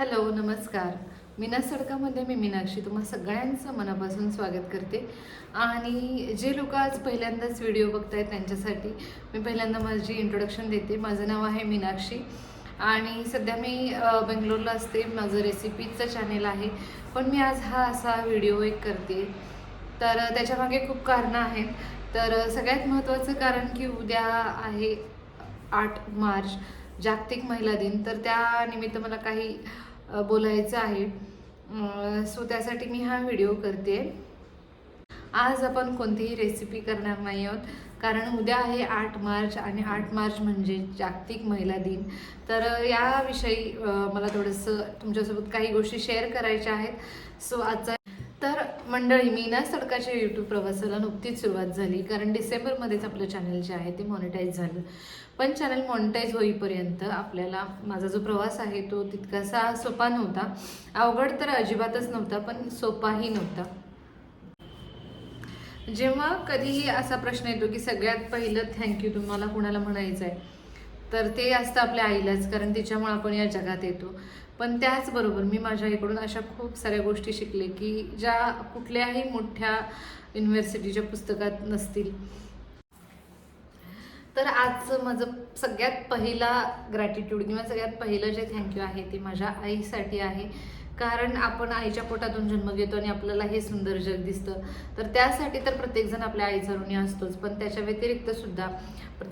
Hello नमस्कार. मीना सडकामध्ये मी मीनाक्षी तुम्हा सगळ्यांचं मनापासून स्वागत करते. आणि जे लोक आज पहिल्यांदाच व्हिडिओ बघतायत त्यांच्यासाठी मी पहिल्यांदा माझी इंट्रोडक्शन देते. माझं नाव आहे मीनाक्षी. आणि सध्या मी बेंगलोरला असते. माझं रेसिपीचं चॅनेल आहे. पण मी आज हा असा व्हिडिओ एक करते. तर त्याच्यामागे खूप कारणं आहेत. तर सगळ्यात महत्त्वाचं कारण की उद्या आहे आठ मार्च जागतिक महिला दिन. तर त्या निमित्त मला काही बोलायचं आहे. सो त्यासाठी मी हा व्हिडिओ करते. आज आपण कोणतीही रेसिपी करणार नाही आहोत. कारण उद्या आहे आठ मार्च आणि आठ मार्च म्हणजे जागतिक महिला दिन. तर याविषयी मला थोडंसं तुमच्यासोबत काही गोष्टी शेअर करायच्या आहेत. सो आजचा तर मंडळी मी ना सडकाच्या यूट्यूब प्रवासाला नुकतीच सुरुवात झाली. कारण डिसेंबरमध्येच आपलं चॅनल जे आहे ते मॉनिटाईज झालं. पण चॅनल मॉनिटाईज होईपर्यंत आपल्याला माझा जो प्रवास आहे तो तितकासा सोपा नव्हता. अवघड तर अजिबातच नव्हता पण सोपाही नव्हता. जेव्हा कधीही असा प्रश्न येतो की सगळ्यात पहिलं थँक्यू तुम्हाला कुणाला म्हणायचं आहे तर ते असतं आपल्या आईलाच कारण तिच्यामुळे आपण या जगात येतो. पण त्याचबरोबर मी माझ्या आईकडून अशा खूप साऱ्या गोष्टी शिकले की ज्या कुठल्याही मोठ्या युनिव्हर्सिटीच्या पुस्तकात नसतील. तर आजचं माझं सगळ्यात पहिला ग्रॅटिट्यूड किंवा सगळ्यात पहिलं जे थँक्यू आहे ते माझ्या आईसाठी आहे. कारण आपण आईच्या पोटातून जन्म घेतो आणि आपल्याला हे सुंदर जग दिसतं. तर त्यासाठी तर प्रत्येकजण आपल्या आईचा ऋणी असतोच. पण त्याच्या व्यतिरिक्त सुद्धा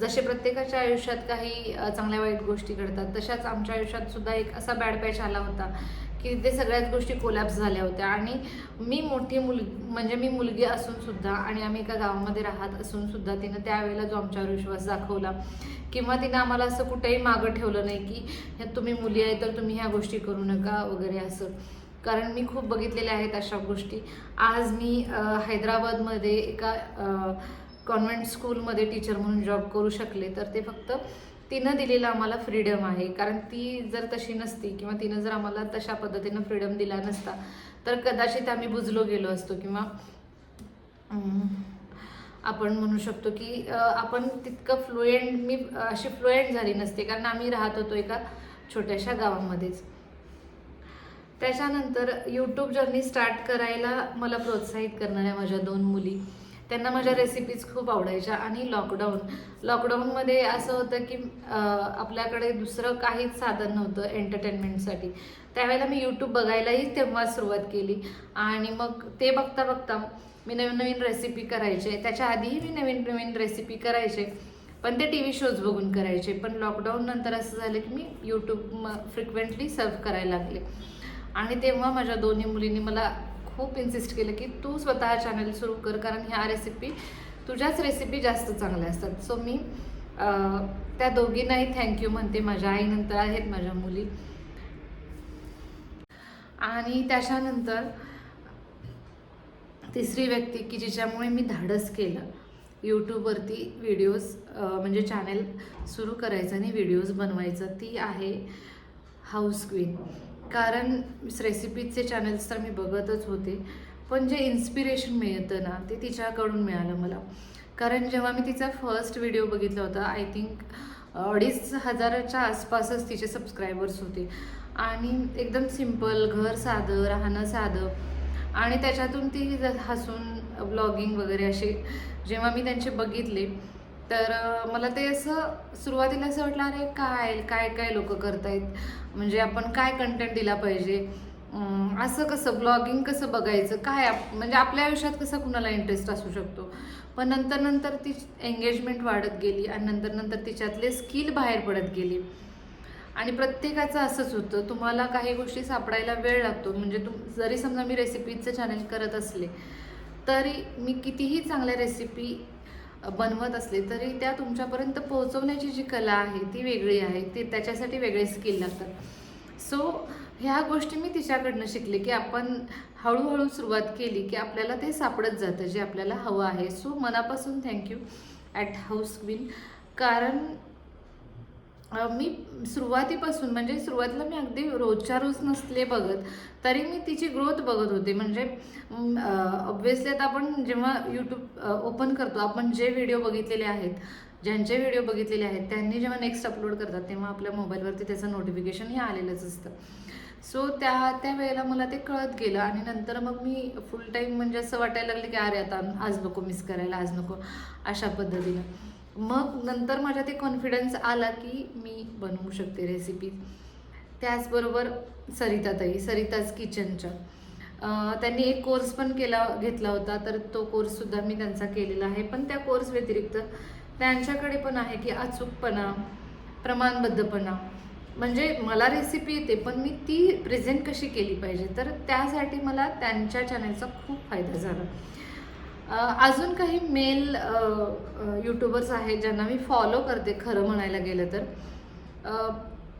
जसे प्रत्येकाच्या आयुष्यात काही चांगल्या वाईट गोष्टी घडतात तशाच आमच्या आयुष्यात सुद्धा एक असा बॅड पॅच आला होता की ते सगळ्याच गोष्टी कोलॅप्स झाल्या होत्या. आणि मी मोठी मुल म्हणजे मी मुलगी असून सुद्धा आणि आम्ही एका गावामध्ये राहत असून सुद्धा तिनं त्यावेळेला जो आमच्यावर विश्वास दाखवला किंवा तिनं आम्हाला असं कुठेही मागं ठेवलं नाही की ह्या तुम्ही मुली आहे तर तुम्ही ह्या गोष्टी करू नका वगैरे असं. कारण मी खूप बघितलेल्या आहेत अशा गोष्टी. आज मी हैदराबादमध्ये एका कॉन्व्हेंट स्कूलमध्ये टीचर म्हणून जॉब करू शकले तर ते फक्त तिनं दिलेलं आम्हाला फ्रीडम आहे. कारण ती जर तशी नसती किंवा तिनं जर आम्हाला तशा पद्धतीनं फ्रीडम दिला नसता तर कदाचित आम्ही बुजलो गेलो असतो किंवा आपण म्हणू शकतो की आपण तितकं फ्लुएंट मी अशी फ्लुएंट झाली नसते. कारण आम्ही राहत होतो एका छोट्याशा गावामध्येच. त्याच्यानंतर यूट्यूब जर्नी स्टार्ट करायला मला प्रोत्साहित करणाऱ्या माझ्या दोन मुली त्यांना माझ्या रेसिपीज खूप आवडायच्या. आणि लॉकडाऊन लॉकडाऊनमध्ये असं होतं की आपल्याकडे दुसरं काहीच साधन नव्हतं एंटरटेनमेंटसाठी त्यावेळेला मी यूट्यूब बघायलाही तेव्हा सुरुवात केली. आणि मग ते बघता बघता मी नवीन नवीन रेसिपी करायचे. त्याच्या आधीही मी नवीन नवीन रेसिपी करायचे. पण ते टी व्ही शोज बघून करायचे. पण लॉकडाऊन नंतर असं झालं की मी यूट्यूब फ्रिक्वेंटली सर्व करायला लागले. आणि तेव्हा माझ्या दोन्ही मुलींनी मला खूप इन्सिस्ट केलं की तू स्वतः चॅनल सुरू कर कारण ह्या रेसिपी तुझ्याच रेसिपी जास्त चांगल्या असतात. सो मी त्या दोघींनाही थँक्यू म्हणते. माझ्या आईनंतर आहेत माझ्या मुली. आणि त्याच्यानंतर तिसरी व्यक्ती की जिच्यामुळे मी धाडस केलं यूट्यूबवरती व्हिडिओज म्हणजे चॅनेल सुरू करायचं आणि व्हिडिओज बनवायचं ती आहे हाऊस क्वीन कारण रेसिपीचे चॅनल्स तर मी बघतच होते. पण जे इन्स्पिरेशन मिळतं ना ते तिच्याकडून मिळालं मला. कारण जेव्हा मी तिचा फर्स्ट व्हिडिओ बघितला होता आय थिंक अडीच हजाराच्या आसपासच तिचे सबस्क्रायबर्स होते. आणि एकदम सिंपल घर साधं राहणं साधं. आणि त्याच्यातून ती हसून ब्लॉगिंग वगैरे असे जेव्हा मी त्यांचे बघितले तर मला ते असं सुरुवातीला असं वाटलं अरे काय काय काय लोक करतायत? म्हणजे आपण काय कंटेंट दिला पाहिजे? असं कसं ब्लॉगिंग कसं बघायचं? काय आप- म्हणजे आपल्या आयुष्यात कसं कुणाला इंटरेस्ट असू शकतो? पण नंतर नंतर ती एंगेजमेंट वाढत गेली आणि नंतर नंतर तिच्यातले स्किल बाहेर पडत गेली. आणि प्रत्येकाचं असंच होतं. तुम्हाला काही गोष्टी सापडायला वेळ लागतो. म्हणजे तुम जरी समजा मी रेसिपीचं चॅनल करत असले तरी मी कितीही चांगल्या रेसिपी बनवत असले तरी त्या तुमच्यापर्यंत पोहोचवण्याची जी कला आहे ती वेगळी आहे. ती त्याच्यासाठी वेगळे स्किल लागतात. सो ह्या गोष्टी मी तिच्याकडनं शिकले की आपण हळूहळू सुरुवात केली की आपल्याला ते सापडत जातं जे आपल्याला हवं आहे. सो मनापासून थँक्यू ॲट हाऊस क्वीन कारण मी सुरुवातीपासून म्हणजे सुरुवातीला मी अगदी रोजच्या रोज नसले बघत तरी मी तिची ग्रोथ बघत होते. म्हणजे ऑब्व्हियसली आता आपण जेव्हा यूट्यूब ओपन करतो आपण जे व्हिडिओ बघितलेले आहेत ज्यांचे व्हिडिओ बघितलेले आहेत त्यांनी जेव्हा नेक्स्ट अपलोड करतात तेव्हा आपल्या मोबाईलवरती त्याचं नोटिफिकेशन हे आलेलंच असतं. सो त्या त्या वेळेला मला ते कळत गेलं आणि नंतर मग मी फुल टाईम म्हणजे असं वाटायला लागलं की अरे आता आज नको मिस करायला आज नको अशा पद्धतीनं. मग नंतर माझ्या ते कॉन्फिडन्स आला की मी बनवू शकते रेसिपी त्याचबरोबर सरिताताई सरिताज किचनच्या त्यांनी एक कोर्स पण केला घेतला होता तर तो कोर्ससुद्धा मी त्यांचा केलेला आहे. पण त्या कोर्स व्यतिरिक्त त्यांच्याकडे पण आहे की अचूकपणा प्रमाणबद्धपणा. म्हणजे मला रेसिपी येते पण मी ती प्रेझेंट कशी केली पाहिजे? तर त्यासाठी मला त्यांच्या चॅनलचा खूप फायदा झाला. अजून काही मेल यूट्यूबर्स आहेत ज्यांना मी फॉलो करते खरं म्हणायला गेलं तर.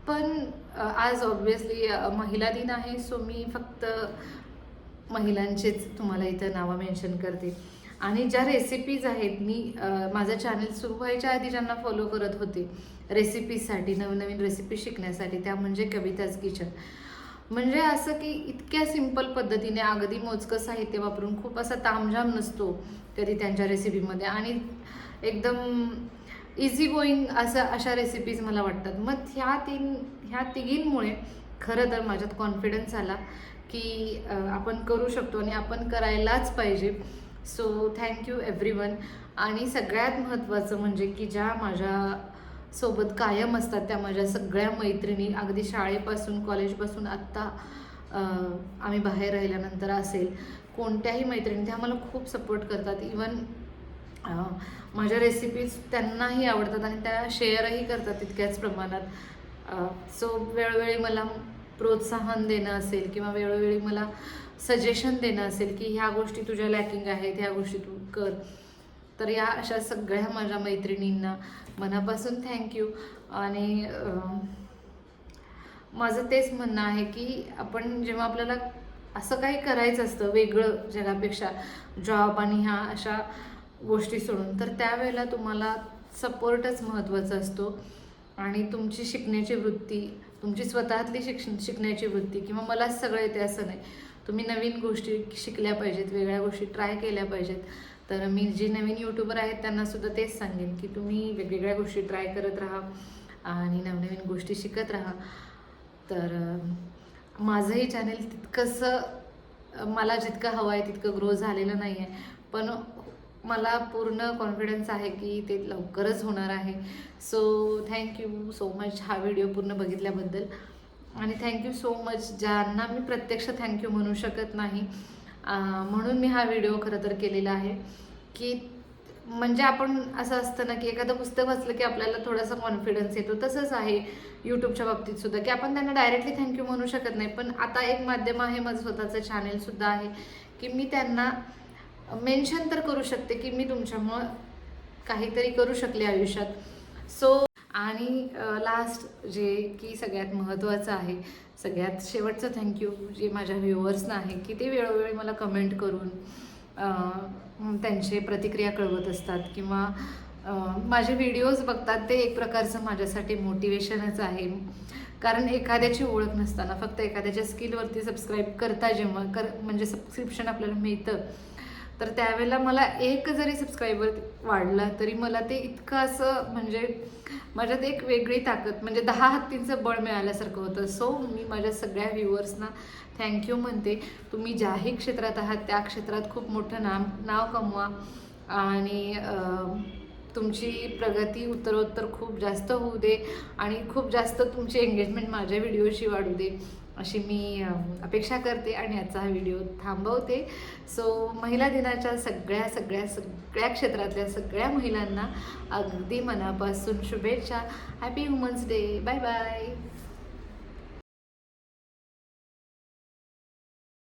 पण आज ऑब्विसली महिला दिन आहे सो मी फक्त महिलांचेच तुम्हाला इथं नावं मेन्शन करते. आणि ज्या रेसिपीज आहेत मी माझं चॅनल सुरू व्हायच्या आधी ज्यांना फॉलो करत होते रेसिपीजसाठी नवनवीन रेसिपी शिकण्यासाठी त्या म्हणजे कविताज किचन. म्हणजे असं की इतक्या सिंपल पद्धतीने अगदी मोजकं साहित्य वापरून खूप असा तामझाम नसतो कधी त्यांच्या रेसिपीमध्ये आणि एकदम इझी गोईंग असं अशा रेसिपीज मला वाटतात. मग ह्या तीन ह्या तिघींमुळे खरं तर माझ्यात कॉन्फिडन्स आला की आपण करू शकतो आणि आपण करायलाच पाहिजे. सो थँक्यू एव्हरी वन आणि सगळ्यात महत्त्वाचं म्हणजे की ज्या माझ्या सोबत कायम असतात त्या माझ्या सगळ्या मैत्रिणी. अगदी शाळेपासून कॉलेजपासून आत्ता आम्ही बाहेर राहिल्यानंतर असेल कोणत्याही मैत्रिणी त्या मला खूप सपोर्ट करतात. इवन माझ्या रेसिपीज त्यांनाही आवडतात आणि त्या शेअरही करतात तितक्याच प्रमाणात. सो वेळोवेळी मला प्रोत्साहन देणं असेल किंवा वेळोवेळी मला सजेशन देणं असेल की ह्या गोष्टी तुझ्या लॅकिंग आहेत ह्या गोष्टी तू कर. तर या अशा सगळ्या माझ्या मैत्रिणींना मनापासून थँक्यू आणि माझं तेच म्हणणं आहे की आपण जेव्हा आपल्याला असं काही करायचं असतं वेगळं जगापेक्षा जॉब आणि ह्या अशा गोष्टी सोडून तर त्यावेळेला तुम्हाला सपोर्टच महत्त्वाचा असतो. आणि तुमची शिकण्याची वृत्ती तुमची स्वतःतली शिक्षण शिकण्याची वृत्ती किंवा मला सगळं येते असं नाही. तुम्ही नवीन गोष्टी शिकल्या पाहिजेत वेगळ्या गोष्टी ट्राय केल्या पाहिजेत. तर मी जे नवीन यूट्यूबर आहेत त्यांना सुद्धा तेच सांगेन की तुम्ही वेगवेगळ्या गोष्टी ट्राय करत राहा आणि नवनवीन गोष्टी शिकत राहा. तर माझंही चॅनेल तितकंसं मला जितकं हवं आहे तितकं ग्रो झालेलं नाही आहे पण मला पूर्ण कॉन्फिडन्स आहे की ते लवकरच होणार आहे. So thank you so much हा व्हिडिओ पूर्ण बघितल्याबद्दल. आणि थँक्यू सो मच ज्यांना मी प्रत्यक्ष थँक्यू म्हणू शकत नाही. म्हणून मी हा व्हिडिओ खरं तर केलेला आहे. की म्हणजे आपण असं असतं ना की एखादं पुस्तक वाचलं की आपल्याला थोडासा कॉन्फिडन्स येतो. तसंच आहे यूट्यूबच्या बाबतीत सुद्धा की आपण त्यांना डायरेक्टली थँक्यू म्हणू शकत नाही. पण आता एक माध्यम आहे माझं स्वतःचं चॅनेल सुद्धा आहे की मी त्यांना मेन्शन तर करू शकते की मी तुमच्यामुळं काहीतरी करू शकले आयुष्यात. सो आणि लास्ट जे की सगळ्यात महत्त्वाचं आहे सगळ्यात शेवटचं थँक्यू जे माझ्या व्ह्युअर्सना आहे की ते वेळोवेळी मला कमेंट करून त्यांचे प्रतिक्रिया कळवत असतात किंवा माझे व्हिडिओज बघतात ते एक प्रकारचं माझ्यासाठी मोटिवेशनच आहे. कारण एखाद्याची ओळख नसताना फक्त एखाद्याच्या स्किलवरती सबस्क्राईब करता जेव्हा कर म्हणजे सबस्क्रिप्शन आपल्याला मिळतं तर त्यावेळेला मला एक जरी सबस्क्रायबर वाढला तरी मला ते इतकं असं म्हणजे माझ्यात एक वेगळी ताकद म्हणजे दहा हत्तींचं बळ मिळाल्यासारखं होतं. सो मी माझ्या सगळ्या व्ह्युअर्सना थँक्यू म्हणते. तुम्ही ज्याही क्षेत्रात आहात त्या क्षेत्रात खूप मोठं नाम नाव कमवा. आणि तुमची प्रगती उत्तरोत्तर खूप जास्त होऊ दे. आणि खूप जास्त तुमची एंगेजमेंट माझ्या व्हिडिओशी वाढू दे. अशी मी अपेक्षा करते आणि आजचा हा व्हिडिओ थांबवते. सो महिला दिनाच्या सगळ्या सगळ्या सगळ्या क्षेत्रातल्या सगळ्या महिलांना अगदी मनापासून शुभेच्छा. Happy women's day bye bye